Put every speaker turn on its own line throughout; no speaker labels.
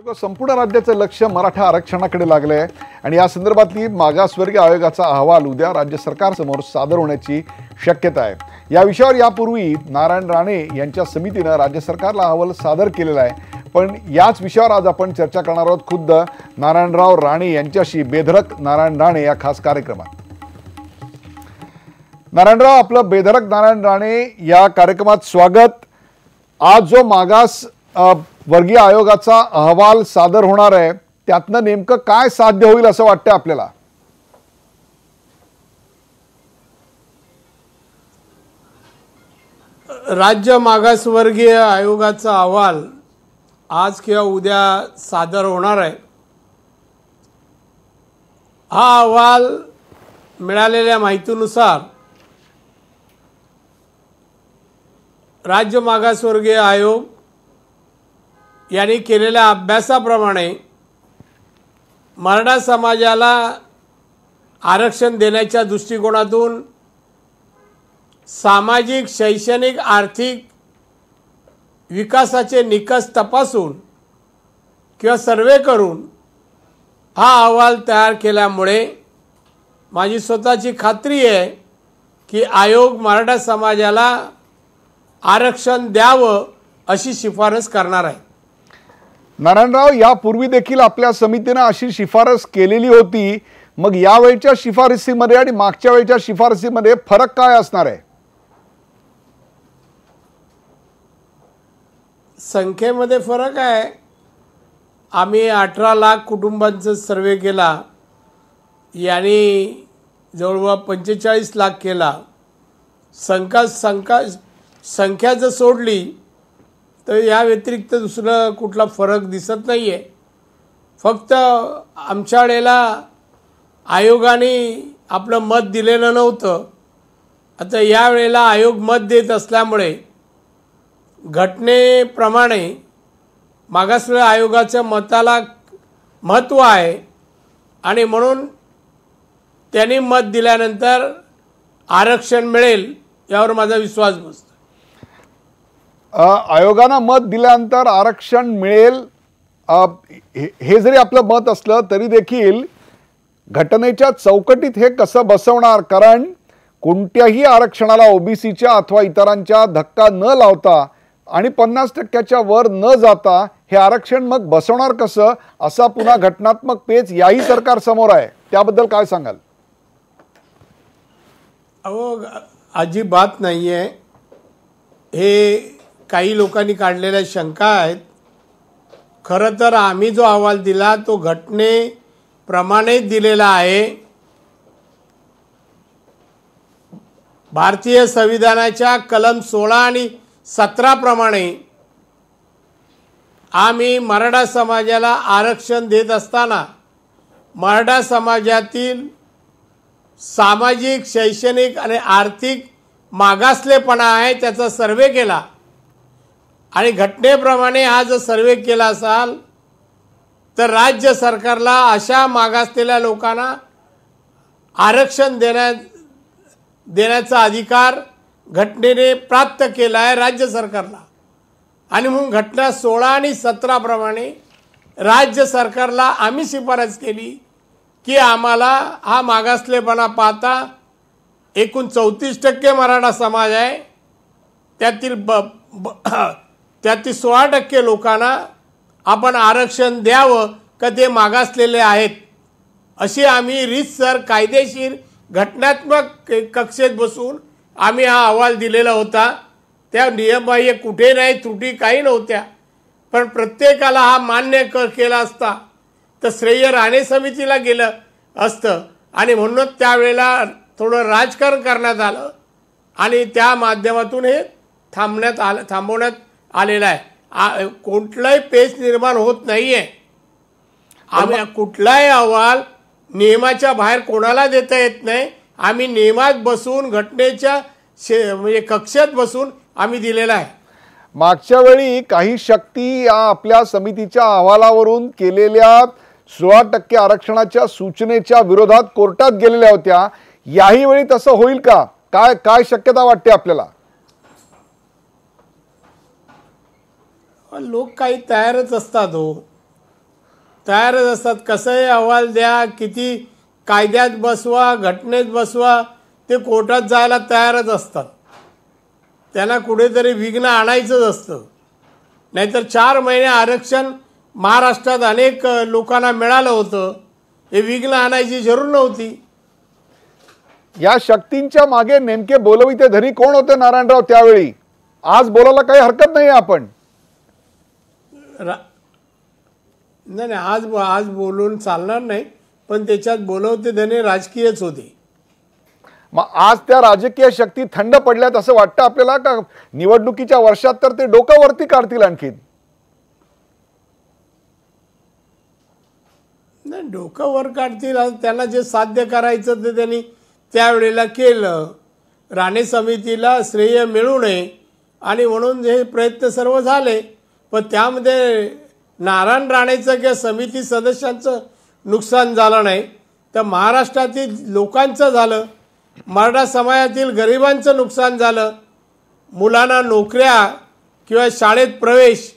संपूर्ण राज्याचं लक्ष मराठा आरक्षणाकडे लागलं आहे आणि या संदर्भातली मागासवर्गीय आयोगाचा अहवाल उद्या राज्य सरकारसमोर सादर होण्याची शक्यता आहे. या विषयावर यापूर्वी नारायण राणे यांच्या समितीनं राज्य सरकारला अहवाल सादर केलेला आहे. पण याच विषयावर आज आपण चर्चा करणार आहोत खुद्द नारायणराव राणे यांच्याशी. बेधडक नारायण राणे या खास कार्यक्रमात. नारायणराव आपलं बेधडक नारायण राणे या कार्यक्रमात स्वागत. आज जो मागास वर्गीय आयोगाचा अहवाल सादर होणार आहे. त्यातनं नेमकं काय साध्य होईल असं वाटतं आपल्याला?
राज्य मागासवर्गीय आयोगाचा अहवाल आज किंवा उद्या सादर होणार आहे. हा अहवाल मिळालेल्या माहितीनुसार राज्य मागासवर्गीय आयोग यांनी केलेल्या अभ्यासाप्रमाणे मराठा समाजाला आरक्षण देण्याच्या दृष्टिकोनातून सामाजिक शैक्षणिक आर्थिक विकासाचे निकष तपासून किंवा सर्वे करून हा अहवाल तयार केल्यामुळे माझी स्वतःची खात्री आहे की आयोग मराठा समाजाला आरक्षण द्यावं अशी शिफारस करणार आहे.
नारायणराव यापूर्वी देखील आपल्या समितीनं अशी शिफारस केलेली होती. मग यावेळच्या शिफारसीमध्ये आणि मागच्या वेळच्या शिफारसीमध्ये फरक काय असणार आहे?
संख्येमध्ये फरक आहे. आम्ही अठरा लाख कुटुंबांचा सर्वे केला. यांनी जवळजवळ पंचेचाळीस लाख केला. संख्या संख्या संख्या जर सोडली तर या व्यतिरिक्त दुसरं कुठला फरक दिसत नाही आहे फक्त आमच्या वेळेला आयोगाने आपलं मत दिलेलं नव्हतं. आता या वेळेला आयोग मत देत असल्यामुळे घटनेप्रमाणे मागासवर्गीय आयोगाच्या मताला महत्त्व आहे आणि म्हणून त्यांनी मत दिल्यानंतर आरक्षण मिळेल यावर माझा विश्वास बसतो.
आयोगानं मत दिल्यानंतर आरक्षण मिळेल. हे हे जरी आपलं मत असलं तरी देखील घटनेच्या चौकटीत हे कसं बसवणार? कारण कोणत्याही आरक्षणाला ओबीसीच्या अथवा इतरांच्या धक्का न लावता आणि पन्नास टक्क्याच्या वर न जाता हे आरक्षण मग बसवणार कसं? असा पुन्हा घटनात्मक पेच याही सरकार समोर आहे. त्याबद्दल काय सांगाल?
अहो अजिबात नाही आहे हे काही लोकांनी काढलेल्या शंका आहेत. खरं तर आम्ही जो अहवाल दिला तो घटनेप्रमाणेच दिलेला आहे. भारतीय संविधानाच्या कलम सोळा आणि सतराप्रमाणे आम्ही मराठा समाजाला आरक्षण देत असताना मराठा समाजातील सामाजिक शैक्षणिक आणि आर्थिक मागासलेपणा आहे त्याचा सर्वे केला. आणि घटनेप्रमाणे हा जर सर्वे केला असाल तर राज्य सरकारला अशा मागासलेल्या लोकांना आरक्षण देण्या देण्याचा अधिकार घटनेने प्राप्त केला आहे राज्य सरकारला. आणि म्हणून घटना सोळा आणि सतराप्रमाणे राज्य सरकारला आम्ही शिफारस केली की आम्हाला हा मागासलेपणा पाहता एकूण चौतीस टक्के मराठा समाज आहे. त्यातील ब ब- त्यातील सोळा टक्के लोकांना आपण आरक्षण द्यावं का ते मागासलेले आहेत. अशी आम्ही रीतसर कायदेशीर घटनात्मक कक्षेत बसून आम्ही हा अहवाल दिलेला होता. त्या नियमबाह्य कुठे नाही त्रुटी काही नव्हत्या. पण प्रत्येकाला हा मान्य क केला असता. तर श्रेय राणे समितीला गेलं असतं. आणि म्हणूनच त्यावेळेला थोडं राजकारण करण्यात आलं. आणि त्या माध्यमातून हे थांबण्यात आलं थांबवण्यात आलेलं आहे. कुठलाही पेच निर्माण होत नाही आहे आम्ही कुठलाही अहवाल नियमाच्या बाहेर कोणाला देता येत नाही. आम्ही नियमात बसून घटनेच्या शे म्हणजे कक्षेत बसून आम्ही दिलेला आहे.
मागच्या वेळी काही शक्ती या आपल्या समितीच्या अहवालावरून केलेल्या सोळा टक्के आरक्षणाच्या सूचनेच्या विरोधात कोर्टात गेलेल्या होत्या. याही वेळी तसं होईल का? काय काय शक्यता वाटते आपल्याला?
लोक काही तयारच असतात हो. तयारच असतात. कसंही अहवाल द्या किती कायद्यात बसवा घटनेत बसवा ते कोर्टात जायला तयारच असतात. त्यांना कुठेतरी विघ्न आणायचंच असतं. नाहीतर चार महिने आरक्षण महाराष्ट्रात अनेक लोकांना मिळालं होतं. हे विघ्न आणायची जरूर नव्हती.
या शक्तींच्या मागे नेमके बोलविते धरी कोण होते नारायणराव त्यावेळी? आज बोलायला काही हरकत नाही आपण.
रा नाही नाही आज आज बोलून चालणार नाही पण त्याच्यात बोलवते धने राजकीयच होते.
मग आज त्या राजकीय शक्ती थंड पडल्यात असं वाटतं आपल्याला का? निवडणुकीच्या वर्षात तर ते डोकं वरती काढतील आणखीन.
नाही डोकं वर काढतील त्यांना जे साध्य करायचं ते त्यांनी त्यावेळेला केलं. राणे समितीला श्रेय मिळू नये आणि म्हणून हे प्रयत्न सर्व झाले. पण त्यामध्ये नारायण राणेचं किंवा समिती सदस्यांचं नुकसान झालं नाही. तर महाराष्ट्रातील लोकांचं झालं. मराठा समाजातील गरिबांचं नुकसान झालं. मुलांना नोकऱ्या किंवा शाळेत प्रवेश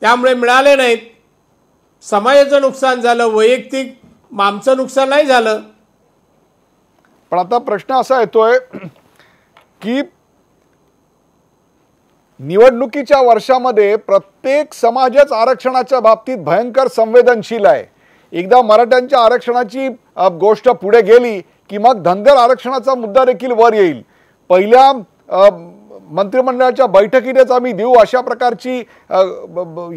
त्यामुळे मिळाले नाहीत. समाजाचं नुकसान झालं वैयक्तिक आमचं नुकसान नाही झालं.
पण आता प्रश्न असा येतोय की निवडणुकीच्या वर्षामध्ये प्रत्येक समाजच आरक्षणाच्या बाबतीत भयंकर संवेदनशील आहे. एकदा मराठ्यांच्या आरक्षणाची गोष्ट पुढे गेली की मग धनगर आरक्षणाचा मुद्दा देखील वर येईल. पहिल्या मंत्रिमंडळाच्या बैठकीनेच आम्ही देऊ अशा प्रकारची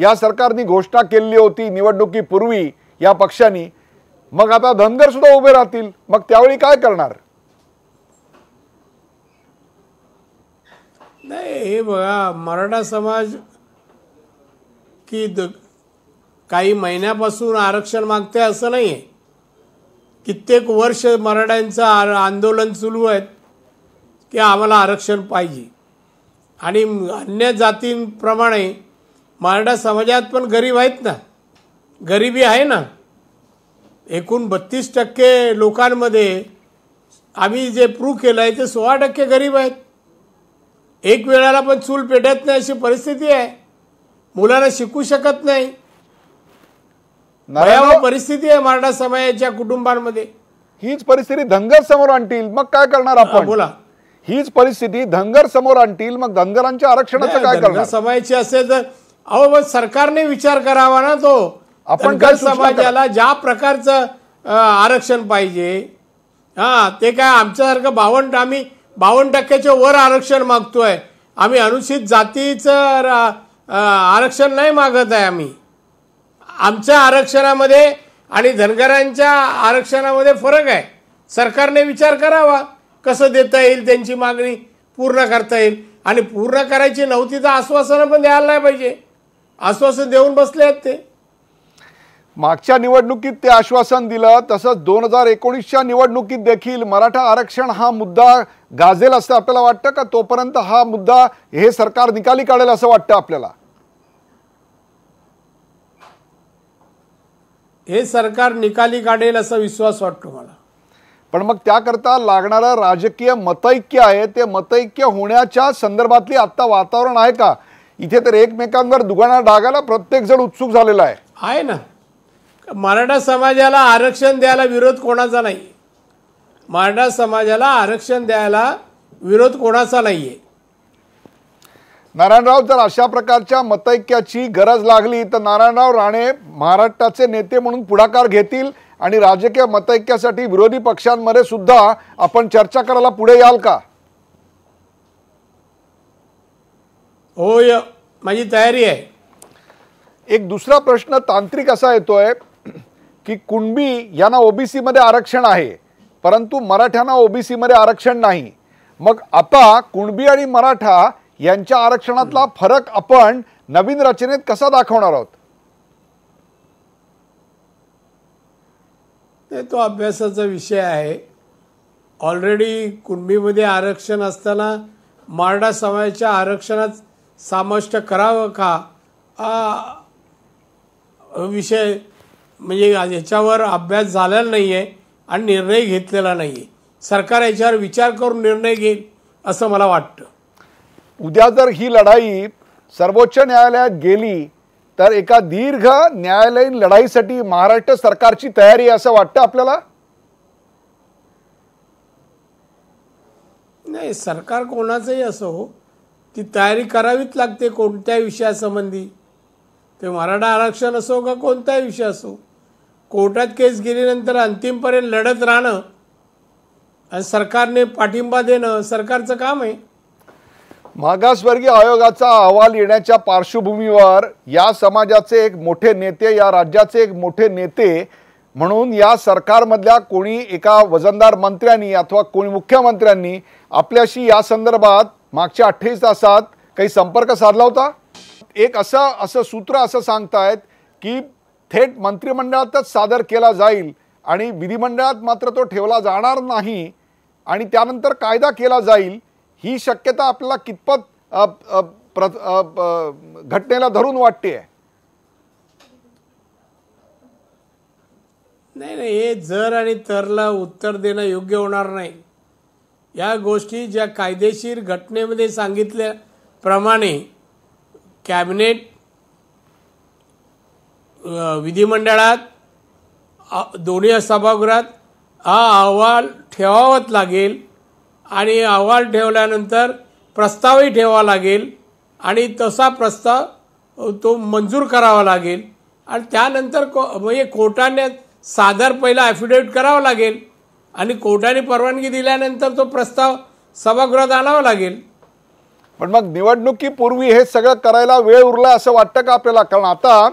या सरकारने घोषणा केलेली होती निवडणुकीपूर्वी या पक्षांनी. मग आता धनगरसुद्धा उभे राहतील. मग त्यावेळी काय करणार?
नाही हे बघा मराठा समाज की द काही महिन्यापासून आरक्षण मागते असं नाही आहे कित्येक वर्ष मराठ्यांचं आर आंदोलन सुरू आहेत की आम्हाला आरक्षण पाहिजे. आणि अन्य जातींप्रमाणे मराठा समाजात पण गरीब आहेत ना. गरिबी आहे ना. एकूण बत्तीस टक्के लोकांमध्ये आम्ही जे प्रूव्ह केलं आहे ते सोळा टक्के गरीब आहेत. एक वेळाला पण चूल पेटत नाही अशी परिस्थिती आहे. मुलांना शिकू शकत नाही. भयावह परिस्थिती आहे मराठा समाजाच्या कुटुंबांमध्ये.
हीच परिस्थिती धनगर समोर आणतील मग काय करणार आपण?
बोला.
हीच परिस्थिती धनगर समोर आणतील मग धनगरांच्या आरक्षणाचं काय करणार?
समाजाची असेल तर अहो मग सरकारने विचार करावा ना तो.
आपण काय
समाजाला ज्या प्रकारचं आरक्षण पाहिजे हा ते काय आमच्यासारखं बावन्न आम्ही बावन्न टक्क्याच्या वर आरक्षण मागतोय. आम्ही अनुसूचित जातीचं आरक्षण नाही मागत आहे आम्ही. आमच्या आरक्षणामध्ये आणि धनगरांच्या आरक्षणामध्ये फरक आहे. सरकारने विचार करावा कसं देता येईल त्यांची मागणी पूर्ण करता येईल. आणि पूर्ण करायची नव्हती तर आश्वासनं पण द्यायला नाही पाहिजे. आश्वासन देऊन बसले आहेत ते.
मागच्या निवडणुकीत ते आश्वासन दिलं तसंच दोन हजार एकोणीसच्या निवडणुकीत देखील मराठा आरक्षण हा मुद्दा गाजेल असं आपल्याला वाटतं का? तोपर्यंत हा मुद्दा हे सरकार निकाली काढेल असं वाटतं आपल्याला?
हे सरकार निकाली काढेल असा विश्वास वाटतो मला.
पण मग त्याकरता लागणारं राजकीय मतैक्य आहे. ते मतैक्य होण्याच्या संदर्भातली आत्ता वातावरण आहे का? इथे तर एकमेकांवर दुगाणा डागायला प्रत्येक जण उत्सुक झालेला आहे.
आहे ना. मराठा समाजाला आरक्षण द्यायला विरोध कोणाचा नाही? मराठा समाजाला आरक्षण द्यायला विरोध कोणाचा नाही आहे
नारायणराव जर अशा प्रकारच्या मतैक्याची गरज लागली तर नारायणराव राणे महाराष्ट्राचे नेते म्हणून पुढाकार घेतील आणि राजकीय मतैक्यासाठी विरोधी पक्षांमध्ये सुद्धा आपण चर्चा करायला पुढे याल का?
होय माझी तयारी आहे.
एक दुसरा प्रश्न तांत्रिक असा येतोय. की कुणबी यांना ओबीसी मध्ये आरक्षण आहे परंतु मराठ्यांना ओबीसी मध्ये आरक्षण नाही. मग आता कुणबी आणि मराठा यांच्या आरक्षणातला फरक आपण नवीन रचनेत कसा दाखवणार आहोत?
ते तो अभ्यासाचा विषय आहे. ऑलरेडी कुणबीमध्ये आरक्षण असताना मराठा समाजाच्या आरक्षणात समाविष्ट करावं का? हा विषय म्हणजे याच्यावर अभ्यास झालेला नाही आहे आणि निर्णय घेतलेला नाही आहे सरकार याच्यावर विचार करून निर्णय घेईल असं मला वाटतं.
उद्या जर ही लढाई सर्वोच्च न्यायालयात गेली तर एका दीर्घ न्यायालयीन लढाईसाठी महाराष्ट्र सरकारची तयारी असं वाटतं आपल्याला?
नाही सरकार कोणाचंही असो ती तयारी करावीच लागते कोणत्या विषयासंबंधी. ते मराठा आरक्षण असो का कोणताही विषय असो. कोर्टात केस गेल्यानंतर अंतिमपर्यंत लढत राहणं आणि सरकारने पाठिंबा देणं सरकारचं काम आहे.
मागासवर्गीय आयोगाचा अहवाल येण्याच्या पार्श्वभूमीवर या समाजाचे एक मोठे नेते या राज्याचे एक मोठे नेते म्हणून या सरकारमधल्या कोणी एका वजनदार मंत्र्यांनी अथवा कोणी मुख्यमंत्र्यांनी आपल्याशी या संदर्भात मागच्या अठ्ठावीस तासात काही संपर्क साधला होता? एक असं असं सूत्र असं सांगतायत की थेट मंत्रिमंडळातच सादर केला जाईल आणि विधिमंडळात मात्र तो ठेवला जाणार नाही आणि त्यानंतर कायदा केला जाईल ही शक्यता आपल्याला कितपत प्र घटनेला धरून वाटते आहे
नाही नाही हे जर आणि तरला उत्तर देणं योग्य होणार नाही. या गोष्टी ज्या कायदेशीर घटनेमध्ये सांगितल्याप्रमाणे कॅबिनेट विधिमंडळात दोन्ही सभागृहात हा अहवाल ठेवावाच लागेल आणि अहवाल ठेवल्यानंतर प्रस्तावही ठेवावा लागेल आणि तसा प्रस्ताव तो मंजूर करावा लागेल. आणि त्यानंतर को म्हणजे कोर्टाने सादर पहिला ॲफिडेविट करावा लागेल आणि कोर्टाने परवानगी दिल्यानंतर तो प्रस्ताव सभागृहात आणावा लागेल.
पण मग निवडणुकीपूर्वी हे सगळं करायला वेळ उरला असं वाटतं का आपल्याला? कारण आता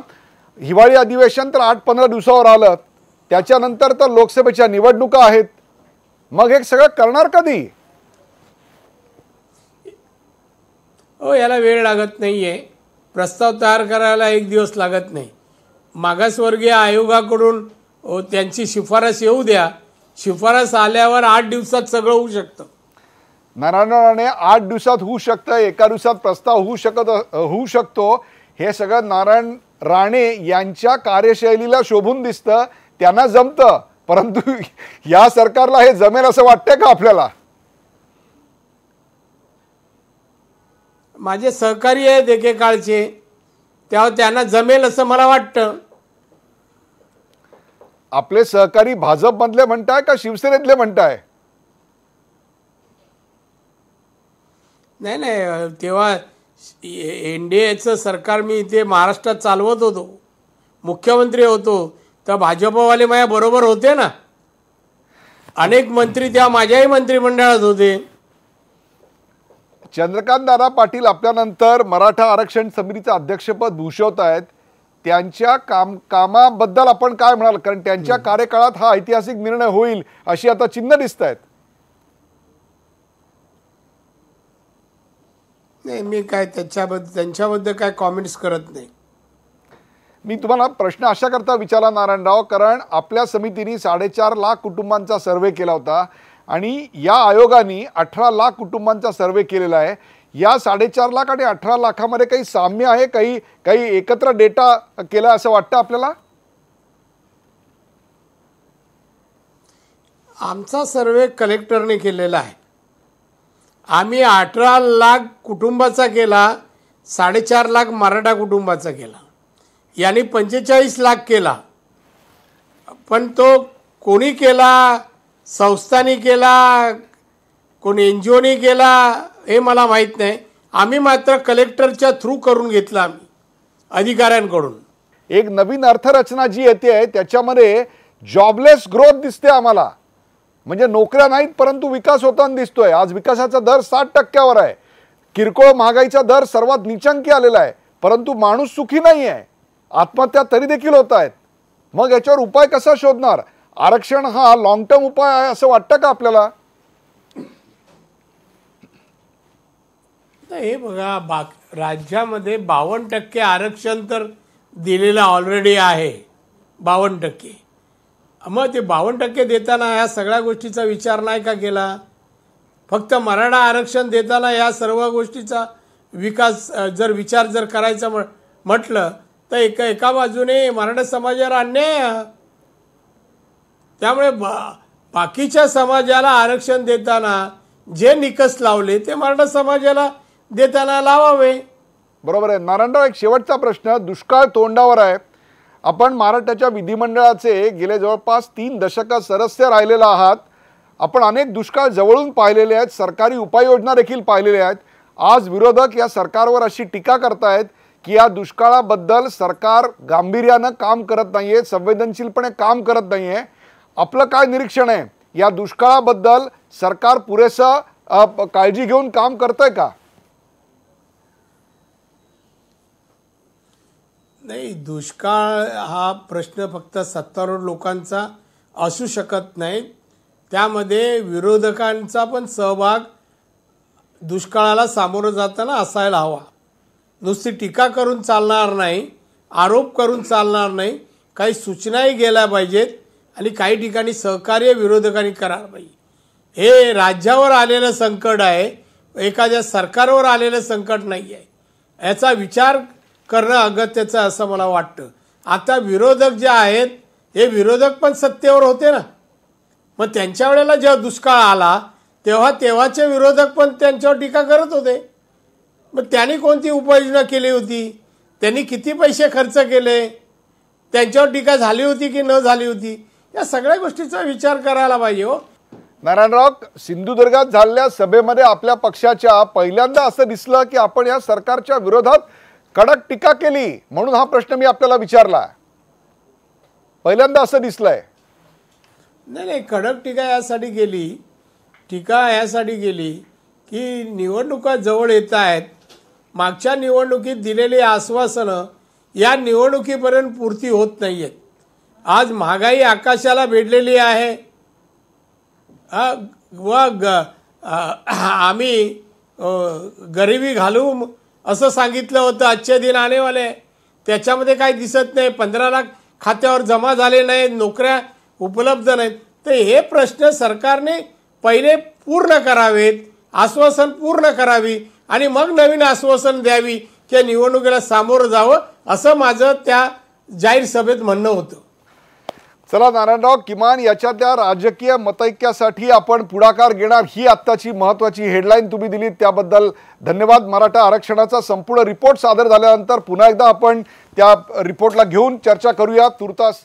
हिवाळी अधिवेशन तर आठ पंधरा दिवसावर आलं. त्याच्यानंतर तर लोकसभेच्या निवडणुका आहेत. मग हे सगळं करणार कधी?
हो याला वेळ लागत नाही आहे प्रस्ताव तयार करायला एक दिवस लागत नाही. मागासवर्गीय आयोगाकडून अ, त्यांची शिफारस येऊ द्या. शिफारस आल्यावर आठ दिवसात सगळं होऊ शकतं.
नारायण राणे आठ दिवसात होऊ शकतं एका दिवसात प्रस्ताव होऊ शकत होऊ शकतो. हे सगळं नारायण राणे यांच्या कार्यशैलीला शोभून दिसतं त्यांना जमतं. परंतु या सरकारला हे जमेल असं वाटतंय का आपल्याला?
माझे सहकारी आहेत एकेकाळचे. तेव्हा त्यांना जमेल असं मला वाटतं.
आपले सहकारी भाजपमधले म्हणताय का शिवसेनेतले म्हणताय?
नाही नाही तेव्हा एन डी एचं सरकार मी इथे महाराष्ट्रात चालवत होतो. मुख्यमंत्री होतो. तर भाजपवाले माझ्या बरोबर होते ना. अनेक मंत्री त्या माझ्याही मंत्रिमंडळात होते.
चंद्रकांत दादा पाटील आपल्यानंतर मराठा आरक्षण समितीचं अध्यक्षपद भूषवत आहेत. त्यांच्या काम कामाबद्दल आपण काय म्हणाल? कारण त्यांच्या कार्यकाळात हा ऐतिहासिक निर्णय होईल अशी आता चिन्ह दिसत आहेत
नाही मी काय त्याच्याबद्दल त्यांच्याबद्दल काय कॉमेंट्स करत नाही.
मी तुम्हाला प्रश्न अशा करता विचारला नारायणराव कारण आपल्या समितीने साडेचार लाख कुटुंबांचा सर्वे केला होता आणि या आयोगाने अठरा लाख कुटुंबांचा सर्वे केलेला आहे. या साडेचार लाख आणि अठरा लाखामध्ये काही साम्य आहे? काही काही एकत्र डेटा केला असं वाटतं आपल्याला?
आमचा सर्वे कलेक्टरने केलेला आहे. आम्ही अठरा लाख कुटुंबाचा केला साडेचार लाख मराठा कुटुंबाचा केला. यांनी पंचेचाळीस लाख केला. पण तो कोणी केला संस्थांनी केला कोणी एन जी ओनी केला हे मला माहीत नाही. आम्ही मात्र कलेक्टरच्या थ्रू करून घेतला आम्ही अधिकाऱ्यांकडून.
एक नवीन अर्थरचना जी येते त्याच्यामध्ये जॉबलेस ग्रोथ दिसते आम्हाला. म्हणजे नोकऱ्या नाहीत परंतु विकास होताना दिसतोय. आज विकासाचा दर साठ टक्क्यावर आहे. किरकोळ महागाईचा दर सर्वात निचंकी आलेला आहे. परंतु माणूस सुखी नाही आहे आत्महत्या तरी देखील होत आहेत. मग याच्यावर उपाय कसा शोधणार? आरक्षण हा लॉंग टर्म उपाय आहे असं वाटतं का आपल्याला?
नाही हे बघा बा राज्यामध्ये बावन्न टक्के आरक्षण तर दिलेलं ऑलरेडी आहे. बावन्न टक्के. मग ते बावन्न टक्के देताना ह्या सगळ्या गोष्टीचा विचार नाही का केला? फक्त मराठा आरक्षण देताना या सर्व गोष्टीचा विकास जर विचार जर करायचा म म्हटलं तर एका एका बाजूने मराठा समाजाला अन्याय त्यामुळे बा बाकीच्या समाजाला आरक्षण देताना जे निकष लावले ते मराठा समाजाला देताना लावावे.
बरोबर आहे. नारायणराव एक शेवटचा प्रश्न. दुष्काळ तोंडावर आहे. आपण महाराष्ट्राच्या विधिमंडळाचे गेले जवळपास तीन दशकात सदस्य राहिलेला आहात. आपण अनेक दुष्काळ जवळून पाहिलेले आहेत. सरकारी उपाययोजना देखील पाहिलेल्या आहेत. आज विरोधक या सरकारवर अशी टीका करतायत की या दुष्काळाबद्दल सरकार गांभीर्यानं काम करत नाही आहे संवेदनशीलपणे काम करत नाही आहे आपलं काय निरीक्षण आहे? या दुष्काळाबद्दल सरकार पुरेसं काळजी घेऊन काम करतंय का?
नाही दुष्काळ हा प्रश्न फक्त सत्तारूढ लोकांचा असू शकत नाही. त्यामध्ये विरोधकांचा पण सहभाग दुष्काळाला सामोरं जाताना असायला हवा. नुसती टीका करून चालणार नाही आरोप करून चालणार नाही काही सूचनाही गेल्या पाहिजेत आणि काही ठिकाणी सहकार्य विरोधकांनी करायला पाहिजे. हे राज्यावर आलेलं संकट आहे एखाद्या सरकारवर आलेलं संकट नाही आहे याचा विचार करणं अगत्यचं आहे असं मला वाटतं. आता विरोधक जे आहेत हे विरोधक पण सत्तेवर होते ना. मग त्यांच्या वेळेला जेव्हा दुष्काळ आला तेव्हा तेव्हाचे विरोधक पण त्यांच्यावर टीका करत होते. मग त्यांनी कोणती उपाययोजना केली होती? त्यांनी किती पैसे खर्च केले? त्यांच्यावर टीका झाली होती की न झाली होती? या सगळ्या गोष्टीचा विचार करायला पाहिजे हो.
नारायणराव सिंधुदुर्गात झालेल्या सभेमध्ये आपल्या पक्षाच्या पहिल्यांदा असं दिसलं की आपण या सरकारच्या विरोधात कडक टीका केली म्हणून हा प्रश्न मी आपल्याला विचारला. पहिल्यांदा असं दिसलंय.
नाही नाही कडक टीका यासाठी गेली टीका यासाठी गेली की निवडणुका जवळ येत आहेत. मागच्या निवडणुकीत दिलेली आश्वासनं या निवडणुकीपर्यंत पूर्ती होत नाही आहेत आज महागाई आकाशाला भेटलेली आहे. व ग आम्ही गरिबी घालून असं सांगितलं होतं आजचे दिन आणेवाले. त्याच्यामध्ये काही दिसत नाही. पंधरा लाख खात्यावर जमा झाले नाहीत नोकऱ्या उपलब्ध नाहीत. तर हे प्रश्न सरकारने पहिले पूर्ण करावेत आश्वासन पूर्ण करावी आणि मग नवीन आश्वासन द्यावी की निवडणुकीला सामोरं जावं असं माझं त्या जाहीर सभेत म्हणणं होतं.
चला नारायणराव किमान याच्यातल्या राजकीय मतैक्यासाठी आपण पुढाकार घेणार. ही आत्ताची महत्त्वाची हेडलाईन तुम्ही दिली त्याबद्दल धन्यवाद. मराठा आरक्षणाचा संपूर्ण रिपोर्ट सादर झाल्यानंतर पुन्हा एकदा आपण त्या रिपोर्टला घेऊन चर्चा करूया. तुर्तास